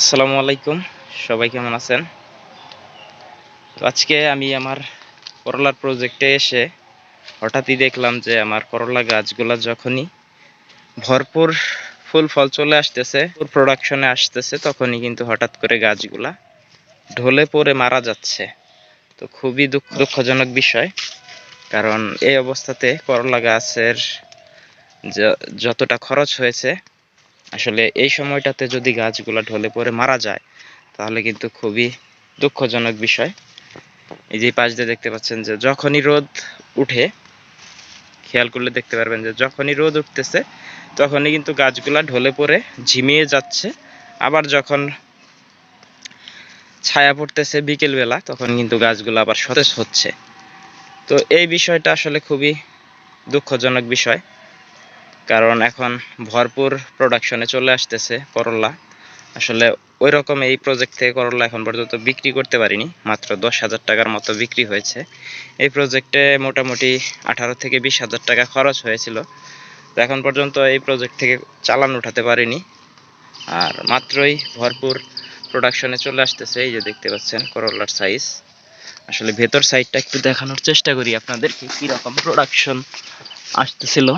আসসালামু আলাইকুম, সবাই কেমন আছেন? তো আজকে আমি আমার করলার প্রজেক্টে এসে হঠাৎই দেখলাম যে আমার করলা গাছগুলা যখনই ভরপুর ফুল ফল চলে আসতেছে প্রোডাকশনে আসতেছে, তখনই কিন্তু হঠাৎ করে গাছগুলা ঢলে পড়ে মারা যাচ্ছে। তো খুবই দুঃখ, দুঃখজনক বিষয়, কারণ এই অবস্থাতে করলা গাছের যতটা খরচ হয়েছে আসলে এই সময়টাতে যদি গাছগুলা ঢলে পড়ে মারা যায়, তাহলে কিন্তু খুবই দুঃখজনক বিষয়। এই যে পাশ দিয়ে দেখতে পাচ্ছেন যে যখনই রোদ উঠে, খেয়াল করলে দেখতে পারবেন যে যখনই রোদ উঠতেছে, তখনই কিন্তু গাছগুলা ঢলে পড়ে, ঝিমিয়ে যাচ্ছে। আবার যখন ছায়া পড়তেছে বিকেল বেলা তখন কিন্তু গাছগুলো আবার সতেজ হচ্ছে। তো এই বিষয়টা আসলে খুবই দুঃখজনক বিষয়। কারণ এখন ভরপুর প্রোডাকশনে চলে আসতেছে করলা আসলে ওই রকম এই প্রজেক্ট থেকে করলা এখন পর্যন্ত বিক্রি করতে পারিনি, মাত্র দশ হাজার টাকার মতো বিক্রি হয়েছে। এই প্রজেক্টে মোটামুটি আঠারো থেকে বিশ হাজার টাকা খরচ হয়েছিল। তো এখন পর্যন্ত এই প্রজেক্ট থেকে চালান উঠাতে পারিনি। আর মাত্রই ভরপুর প্রোডাকশনে চলে আসতেছে, এই যে দেখতে পাচ্ছেন করলার সাইজ আসলে ভেতর সাইডটা একটু দেখানোর চেষ্টা করি আপনাদেরকে, কীরকম প্রোডাকশন আসতেছিল।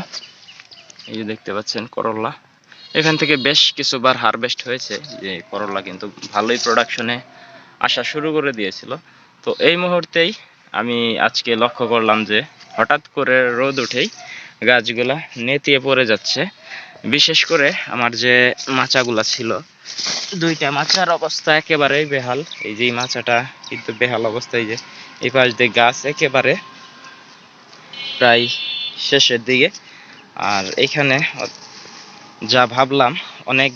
এই যে দেখতে পাচ্ছেন করলা। এখান থেকে বেশ কিছুবার হারভেস্ট হয়েছে। যে করলা কিন্তু ভালোই প্রোডাকশনে আসা শুরু করে দিয়েছিল। তো এই মুহূর্তেই আমি আজকে লক্ষ্য করলাম যে হঠাৎ করে রোদ উঠেই গাছগুলা নেতিয়ে পড়ে যাচ্ছে। বিশেষ করে আমার যে মাচাগুলা ছিল, দুইটা মাচার অবস্থা একেবারেই বেহাল। এই যে মাচাটা কিন্তু বেহাল অবস্থায় যে এই পাশ দিয়ে গাছ একেবারে প্রায় শেষের দিকে আর এখানে যা ভাবলাম, অনেক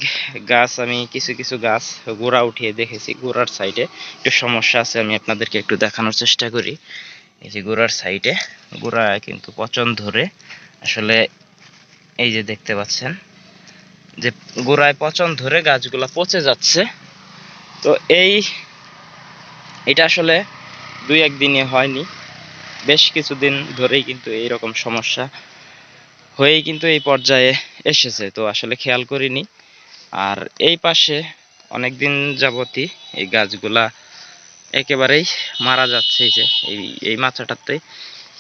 গাছ, আমি কিছু কিছু গাছ গোড়া উঠিয়ে দেখেছি, গোড়ার সাইডে একটু সমস্যা আছে, আমি আপনাদেরকে একটু দেখানোর চেষ্টা করি। এই যে গোড়ার সাইডে, গোড়া কিন্তু পচন ধরে, আসলে এই যে দেখতে পাচ্ছেন, যে গোড়ায় পচন ধরে গাছগুলা পচে যাচ্ছে। তো এই, এটা আসলে দুই একদিনে হয়নি, বেশ কিছুদিন ধরেই কিন্তু এইরকম সমস্যা হয়েই কিন্তু এই পর্যায়ে এসেছে, তো আসলে খেয়াল করিনি। আর এই পাশে অনেক দিন যাবতই এই গাছগুলা একেবারেই মারা যাচ্ছে যে এই এই মাচাটাতে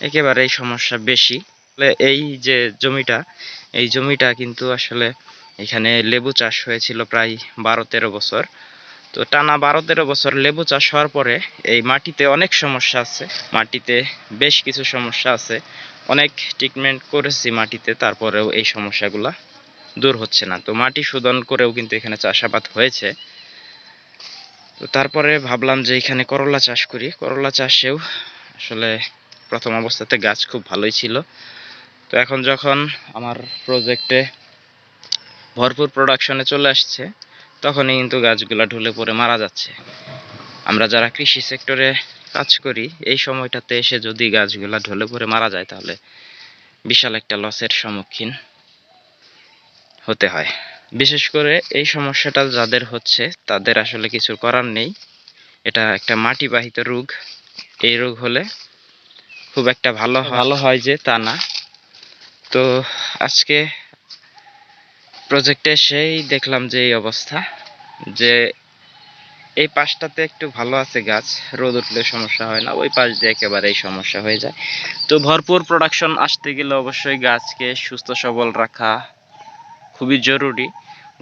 একেবারেই সমস্যা বেশি। এই যে জমিটা, এই জমিটা কিন্তু আসলে এখানে লেবু চাষ হয়েছিল প্রায় বারো তেরো বছর। তো টানা বারো তেরো বছর লেবু চাষ হওয়ার পরে এই মাটিতে অনেক সমস্যা আছে। মাটিতে বেশ কিছু সমস্যা আছে। অনেক ট্রিটমেন্ট করেছি মাটিতে, তারপরেও এই সমস্যাগুলা দূর হচ্ছে না। তো মাটি শোধন করেও কিন্তু এখানে চাষাবাদ হয়েছে। তো তারপরে ভাবলাম যে এখানে করলা চাষ করি। করলা চাষেও আসলে প্রথম অবস্থাতে গাছ খুব ভালোই ছিল। তো এখন যখন আমার প্রজেক্টে ভরপুর প্রোডাকশনে চলে আসছে তখনই কিন্তু গাছগুলা ঢুলে পড়ে মারা যাচ্ছে। আমরা যারা কৃষি সেক্টরে কাজ করি এই সময়টাতে এসে যদি গাছগুলা ঢলে পড়ে মারা যায় তাহলে বিশাল একটা লসের সম্মুখীন হতে হয়। বিশেষ করে এই সমস্যাটা যাদের হচ্ছে তাদের আসলে কিছু করার নেই। এটা একটা মাটিবাহিত রোগ। এই রোগ হলে খুব একটা ভালো ভালো হয় যে তা না। তো আজকে প্রজেক্টে এসেই দেখলাম যে এই অবস্থা, যে এই পাশটাতে একটু ভালো আছে গাছ, রোদ উঠলে সমস্যা হয় না, ওই পাশ দিয়ে একেবারে এই সমস্যা হয়ে যায়। তো ভরপুর প্রোডাকশন আসতে গেলে অবশ্যই গাছকে সুস্থ সবল রাখা খুবই জরুরি।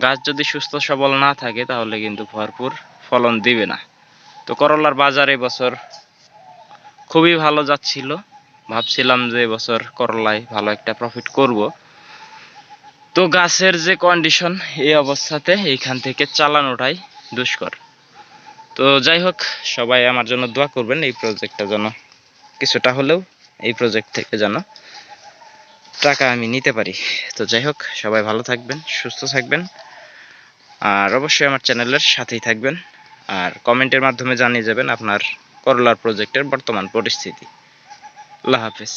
গাছ যদি সুস্থ সবল না থাকে, তাহলে কিন্তু ভরপুর ফলন দিবে না। তো করলার বাজার বছর খুবই ভালো যাচ্ছিল। ভাবছিলাম যে এবছর করলায় ভালো একটা প্রফিট করব। তো গাছের যে কন্ডিশন এই অবস্থাতে এইখান থেকে চালানোটাই দুষ্কর। তো যাই হোক, সবাই আমার জন্য দোয়া করবেন এই প্রজেক্টটা যেন কিছুটা হলেও এই প্রজেক্ট থেকে যেন টাকা আমি নিতে পারি। তো যাই হোক, সবাই ভালো থাকবেন, সুস্থ থাকবেন। আর অবশ্যই আমার চ্যানেলের সাথেই থাকবেন। আর কমেন্টের মাধ্যমে জানিয়ে যাবেন আপনার করলার প্রজেক্টের বর্তমান পরিস্থিতি। আল্লাহ হাফেজ।